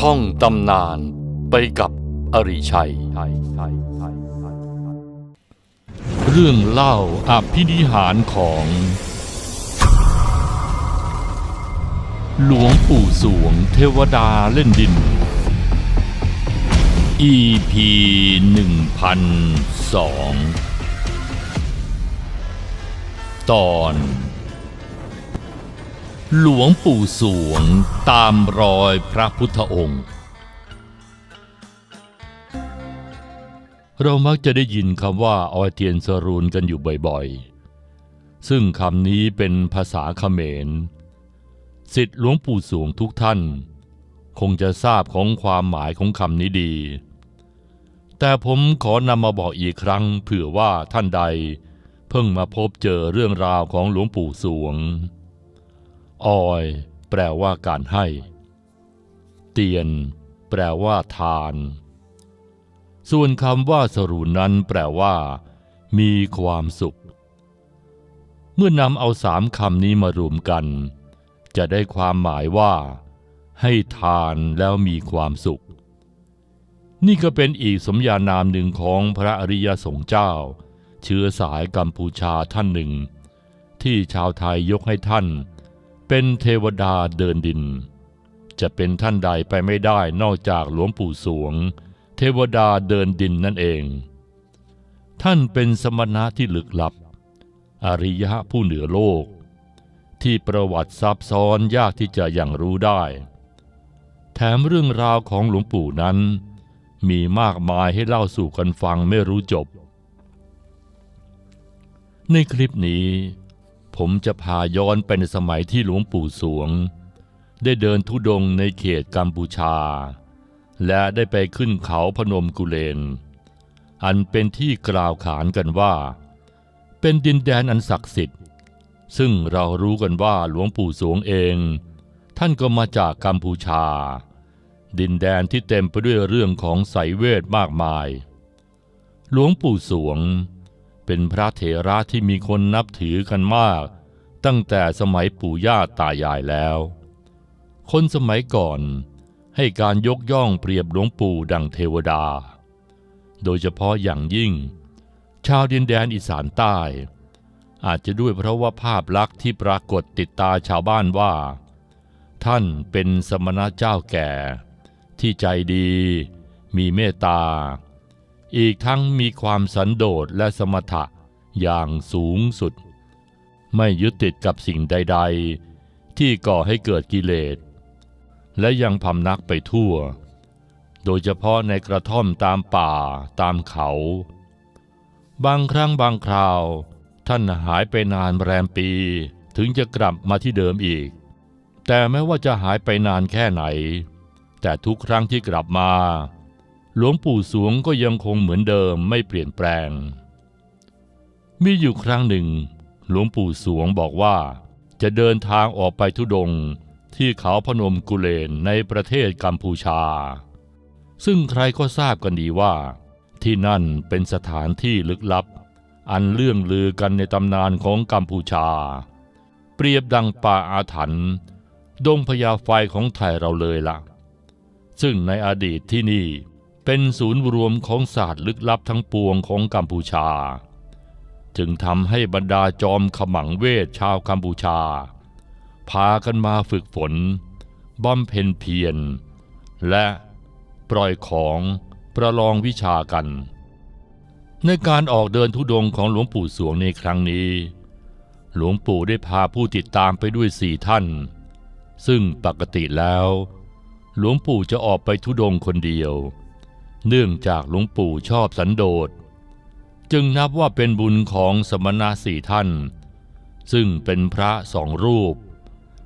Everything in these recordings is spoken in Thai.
ท่องตำนานไปกับอริชัย เรื่องเล่าอภินิหารของ หลวงปู่สวงเทวดาเล่นดิน EP 1002 ตอน หลวงปู่สวงตามรอยพระพุทธองค์ เรามักจะได้ยินคำว่าออยเทียนสรูนกันอยู่บ่อยๆ ซึ่งคำนี้เป็นภาษาเขมรสิทธิหลวงปู่สวงทุกท่าน คงจะทราบของความหมายของคำนี้ดี แต่ผมขอนำมาบอกอีกครั้งเผื่อว่าท่านใด เพิ่งมาพบเจอเรื่องราวของหลวงปู่สวง ออย แปลว่าการให้ เตียน แปลว่าทาน ส่วนคำว่าสรุนนั้นแปลว่า มีความสุข เมื่อนำเอาสามคำนี้มารวมกัน จะได้ความหมายว่า ให้ทานแล้วมีความสุข นี่ก็เป็นอีกสมญานามหนึ่งของพระอริยสงฆ์เจ้า เชื้อสายกัมพูชาท่านหนึ่งที่ชาวไทยยกให้ท่าน เป็นเทวดาเดินดิน จะเป็นท่านใดไปไม่ได้นอกจากหลวงปู่สวง เทวดาเดินดินนั่นเอง ท่านเป็นสมณะที่ลึกลับ อริยะผู้เหนือโลก ที่ประวัติซับซ้อนยากที่จะยังรู้ได้ แถมเรื่องราวของหลวงปู่นั้น มีมากมายให้เล่าสู่กันฟังไม่รู้จบ ในคลิปนี้ ผมจะพาย้อนไปในสมัยที่หลวงปู่สวง ได้เดินทุดงในเขตกัมพูชา และได้ไปขึ้นเขาพนมกุเลน อันเป็นที่กล่าวขานกันว่า เป็นดินแดนอันศักดิ์สิทธิ์ ซึ่งเรารู้กันว่าหลวงปู่สวงเอง ท่านก็มาจากกัมพูชา ดินแดนที่เต็มไปด้วยเรื่องของไสยเวทมากมาย หลวงปู่สวง เป็นพระเถระที่มีคนนับถือกันมาก ตั้งแต่สมัยปู่ย่าตายายแล้ว คนสมัยก่อนให้การยกย่องเปรียบหลวงปู่ดังเทวดา โดยเฉพาะอย่างยิ่ง ชาวดินแดนอีสานใต้ อาจจะด้วยเพราะว่าภาพลักษณ์ที่ปรากฏติดตาชาวบ้านว่า ท่านเป็นสมณะเจ้าแก่ ที่ใจดี มีเมตตา อีกทั้งมีความสันโดษและสมถะอย่างสูงสุด ไม่ยึดติดกับสิ่งใด ๆ ที่ก่อให้เกิดกิเลส และยังพำนักไปทั่ว โดยเฉพาะในกระท่อมตามป่าตามเขา บางครั้งบางคราว ท่านหายไปนานแรมปีถึงจะกลับมาที่เดิมอีก แต่แม้ว่าจะหายไปนานแค่ไหน แต่ทุกครั้งที่กลับมา หลวงปู่สวงก็ยังคงเหมือนเดิมไม่เปลี่ยนแปลง มีอยู่ครั้งหนึ่ง หลวงปู่สวงบอกว่า จะเดินทางออกไปทุดงที่เขาพนมกุเลนในประเทศกัมพูชา ซึ่งใครก็ทราบกันดีว่า ที่นั่นเป็นสถานที่ลึกลับ อันเลื่องลือกันในตำนานของกัมพูชา เปรียบดังป่าอาถรรพ์ดงพญาไฟของไทยเราเลยละ่ะ ซึ่งในอดีตที่นี่ เป็นศูนย์รวมของศาสตร์ลึกลับทั้งปวงของกัมพูชา จึงทำให้บรรดาจอมขมังเวทชาวกัมพูชา พากันมาฝึกฝนบำเพ็ญเพียรและปล่อยของประลองวิชากัน ในการออกเดินทุดงค์ของหลวงปู่สวงในครั้งนี้ หลวงปู่ได้พาผู้ติดตามไปด้วยสี่ท่าน ซึ่งปกติแล้ว หลวงปู่จะออกไปทุดงค์คนเดียว เนื่องจากหลวงปู่ชอบสันโดษ จึงนับว่าเป็นบุญของสมณะสี่ท่าน ซึ่งเป็นพระสองรูป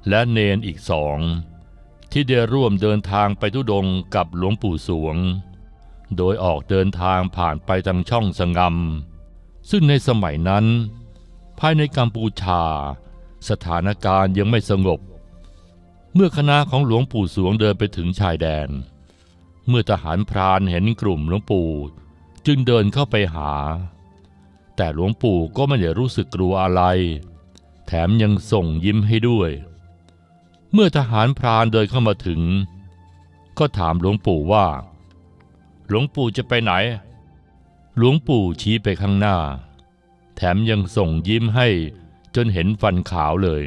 และเนนอีกสอง ที่ได้ร่วมเดินทางไปทุดงกับหลวงปู่สวง โดยออกเดินทางผ่านไปทางช่องสงมซึ่งในสมัยนั้น ภายในกัมพูชา สถานการณ์ยังไม่สงบ เมื่อคณะของหลวงปู่สวงเดินไปถึงชายแดน เมื่อทหารพรานเห็นกลุ่มหลวงปู่ จึงเดินเข้าไปหา แต่หลวงปู่ก็ไม่ได้รู้สึกกลัวอะไร แถมยังส่งยิ้มให้ด้วย เมื่อทหารพรานเดินเข้ามาถึง ก็ถามหลวงปู่ว่า หลวงปู่จะไปไหน หลวงปู่ชี้ไปข้างหน้า แถมยังส่งยิ้มให้จนเห็นฟันขาวเลย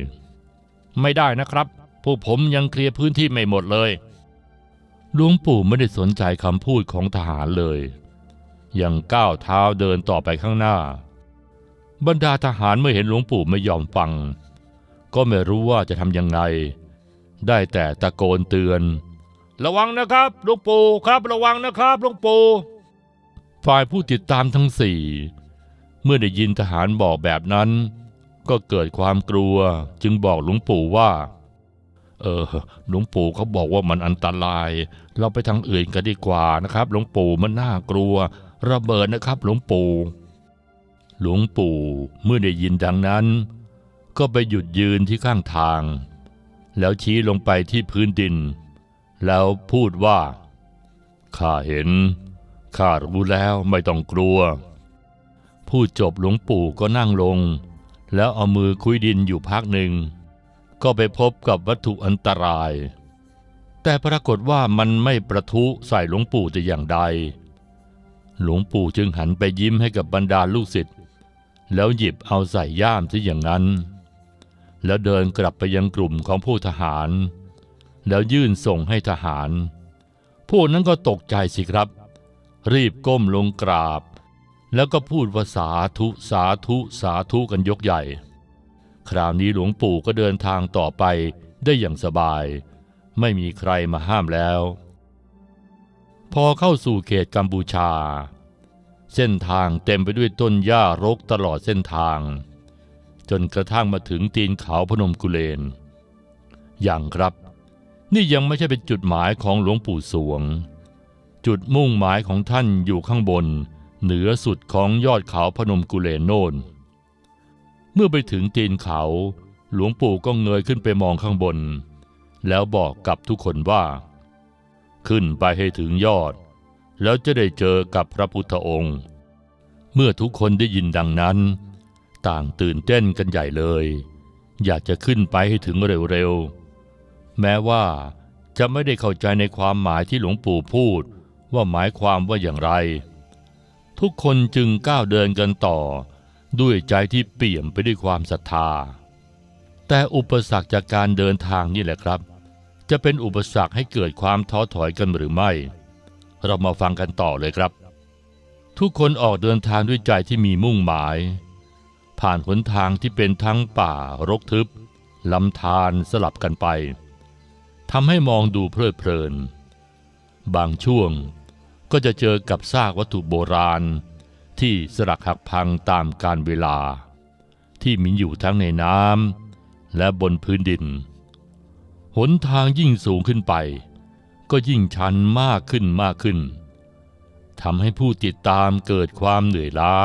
ไม่ได้นะครับ พวกผมยังเคลียร์พื้นที่ไม่หมดเลย หลวงปู่ไม่ได้สนใจคำพูดของทหารเลย ยังก้าวเท้าเดินต่อไปข้างหน้า บรรดาทหารเมื่อเห็นหลวงปู่ไม่ยอมฟัง ก็ไม่รู้ว่าจะทำยังไง ได้แต่ตะโกนเตือน ระวังนะครับหลวงปู่ครับระวังนะครับหลวงปู่ฝ่ายผู้ติดตามทั้งสี่ เมื่อได้ยินทหารบอกแบบนั้น ก็เกิดความกลัวจึงบอกหลวงปู่ว่า เออหลวงปู่เขาบอกว่ามันอันตราย เราไปทางอื่นกันดีกว่านะครับ หลวงปู่มันน่ากลัว ระเบิดนะครับ หลวงปู่ หลวงปู่เมื่อได้ยินดังนั้น ก็ไปหยุดยืนที่ข้างทาง แล้วชี้ลงไปที่พื้นดิน แล้วพูดว่าข้าเห็นข้ารู้แล้วไม่ต้องกลัว พูดจบหลวงปู่ก็นั่งลง แล้วเอามือคุยดินอยู่พักหนึ่ง ก็ไปพบกับวัตถุอันตราย แต่ปรากฏว่ามันไม่ประทุใส่หลวงปู่แต่อย่างใด หลวงปู่จึงหันไปยิ้มให้กับบรรดาลูกศิษย์แล้วหยิบเอาใส่ย่ามที่อย่างนั้น แล้วเดินกลับไปยังกลุ่มของผู้ทหาร แล้วยื่นส่งให้ทหาร พวกนั้นก็ตกใจสิครับ รีบก้มลงกราบ แล้วก็พูดว่าสาธุสาธุสาธุกันยกใหญ่ คราวนี้หลวงปู่ก็เดินทางต่อไปได้อย่างสบาย ไม่มีใครมาห้ามแล้ว พอเข้าสู่เขตกัมพูชา เส้นทางเต็มไปด้วยต้นหญ้ารกตลอดเส้นทาง จนกระทั่งมาถึงตีนเขาพนมกุเลน อย่างครับ นี่ยังไม่ใช่เป็นจุดหมายของหลวงปู่สวง จุดมุ่งหมายของท่านอยู่ข้างบน เหนือสุดของยอดเขาพนมกุเลนโน่น เมื่อไปถึงตีนเขา หลวงปู่ก็เงยขึ้นไปมองข้างบน แล้วบอกกับทุกคนว่า ขึ้นไปให้ถึงยอด แล้วจะได้เจอกับพระพุทธองค์ เมื่อทุกคนได้ยินดังนั้น ต่างตื่นเต้นกันใหญ่เลย อยากจะขึ้นไปให้ถึงเร็วๆ แม้ว่าจะไม่ได้เข้าใจในความหมายที่หลวงปู่พูดว่าหมายความว่าอย่างไร ทุกคนจึงก้าวเดินกันต่อ ด้วยใจที่เปี่ยมไปด้วยความศรัทธา แต่อุปสรรคจากการเดินทางนี่แหละครับ จะเป็นอุปสรรคให้เกิดความท้อถอยกันหรือไม่ เรามาฟังกันต่อเลยครับ ทุกคนออกเดินทางด้วยใจที่มีมุ่งหมาย ผ่านหนทางที่เป็นทั้งป่ารกทึบลำธารสลับกันไปทำให้มองดูเพลิดเพลิน บางช่วงก็จะเจอกับซากวัตถุโบราณ ที่สลักหักพังตามกาลเวลา ที่มีอยู่ทั้งในน้ำและบนพื้นดิน หนทางยิ่งสูงขึ้นไป ก็ยิ่งชันมากขึ้นมากขึ้นทำให้ผู้ติดตามเกิดความเหนื่อยล้า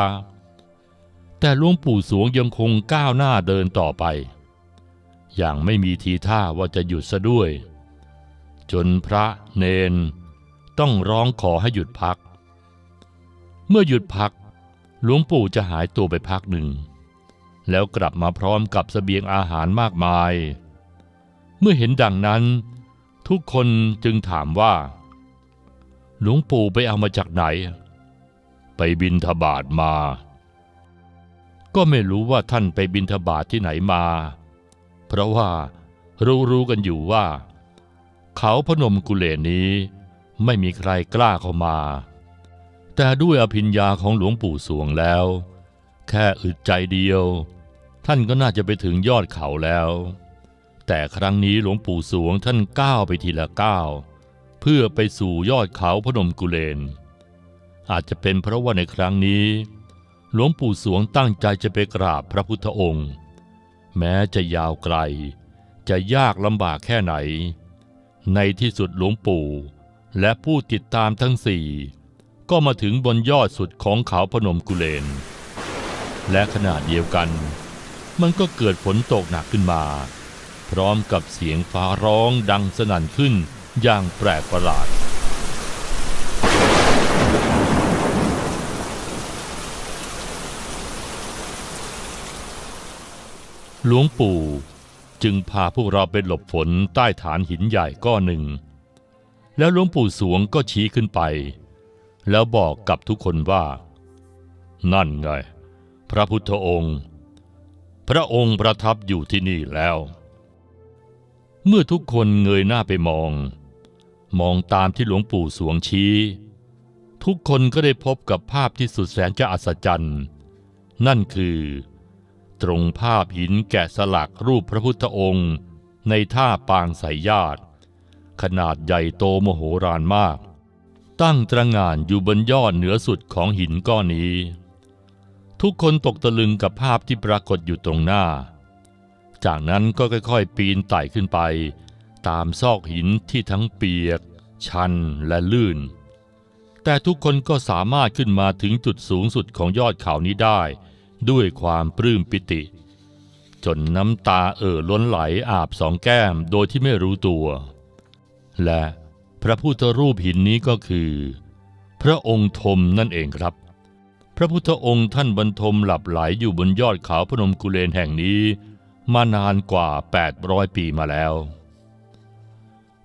แต่หลวงปู่สวงยังคงก้าวหน้าเดินต่อไป อย่างไม่มีทีท่าว่าจะหยุดซะด้วย จนพระเนนต้องร้องขอให้หยุดพัก เมื่อหยุดพัก หลวงปู่จะหายตัวไปพักหนึ่ง แล้วกลับมาพร้อมกับสเสบียงอาหารมากมาย เมื่อเห็นดังนั้น ทุกคนจึงถามว่า หลวงปู่ไปเอามาจากไหน ไปบินทบาทมา ก็ไม่รู้ว่าท่านไปบินทบาทที่ไหนมา เพราะว่ารู้ๆกันอยู่ว่า เขาพนมกุเลนนี้ไม่มีใครกล้าเข้ามา แต่ด้วยอภิญญาของหลวงปู่สวงแล้ว แค่อึดใจเดียว ท่านก็น่าจะไปถึงยอดเขาแล้ว แต่ครั้งนี้หลวงปู่สวงท่านก้าวไปทีละก้าวเพื่อไปสู่ยอดเขาพนมกุเลน อาจจะเป็นเพราะว่าในครั้งนี้ หลวงปู่สวงตั้งใจจะไปกราบพระพุทธองค์ แม้จะยาวไกล จะยากลำบากแค่ไหน ในที่สุดหลวงปู่และผู้ติดตามทั้งสี่ ก็มาถึงบนยอดสุดของเขาพนมกุเลน และขณะเดียวกัน มันก็เกิดฝนตกหนักขึ้นมา พร้อมกับเสียงฟ้าร้องดังสนั่นขึ้นอย่างแปลกประหลาด หลวงปู่จึงพาพวกเราไปหลบฝนใต้ฐานหินใหญ่ก้อนหนึ่ง แล้วหลวงปู่สวงก็ชี้ขึ้นไป แล้วบอกกับทุกคนว่า นั่นไง พระพุทธองค์ พระองค์ประทับอยู่ที่นี่แล้ว เมื่อทุกคนเงยหน้าไปมอง มองตามที่หลวงปู่สวงชี้ ทุกคนก็ได้พบกับภาพที่สุดแสนจะอัศจรรย์ นั่นคือ ตรงภาพหินแกะสลักรูปพระพุทธองค์ ในท่าปางสายญาติ ขนาดใหญ่โตมโหฬารมาก ตั้งตระงานอยู่บนยอดเหนือสุดของหินก้อนนี้ ทุกคนตกตะลึงกับภาพที่ปรากฏอยู่ตรงหน้า จากนั้นก็ค่อยๆ ปีนไต่ขึ้นไป ตามซอกหินที่ทั้งเปียก ชันและลื่น แต่ทุกคนก็สามารถขึ้นมาถึงจุดสูงสุดของยอดเขานี้ได้ ด้วยความปลื้มปิติ จนน้ำตาเอ่อล้นไหลอาบสองแก้มโดยที่ไม่รู้ตัว และ พระพุทธรูปหินนี้ก็คือ พระองค์ธมนั่นเองครับ พระพุทธองค์ท่านบรรทมหลับไหลอยู่บนยอดเขาพนมกุเลนแห่งนี้ มานานกว่า 800 ปีมาแล้ว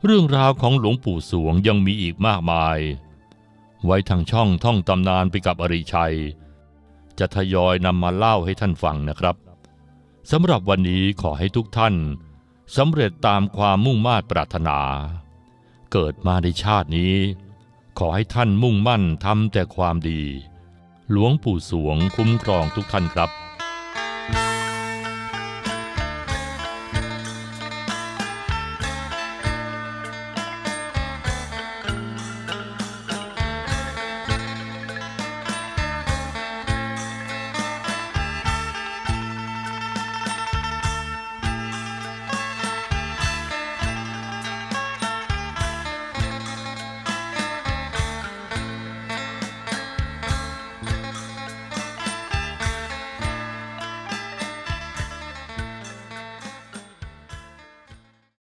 เรื่องราวของหลวงปู่สวงยังมีอีกมากมาย ไว้ทางช่องท่องตำนานไปกับอริชัย จะทยอยนำมาเล่าให้ท่านฟังนะครับสำหรับวันนี้ขอให้ทุกท่านสำเร็จตามความมุ่งมา่ปรารถนา เกิดมาในชาตินี้ ขอให้ท่านมุ่งมั่นทำแต่ความดี หลวงปู่สวงคุ้มครองทุกท่านครับ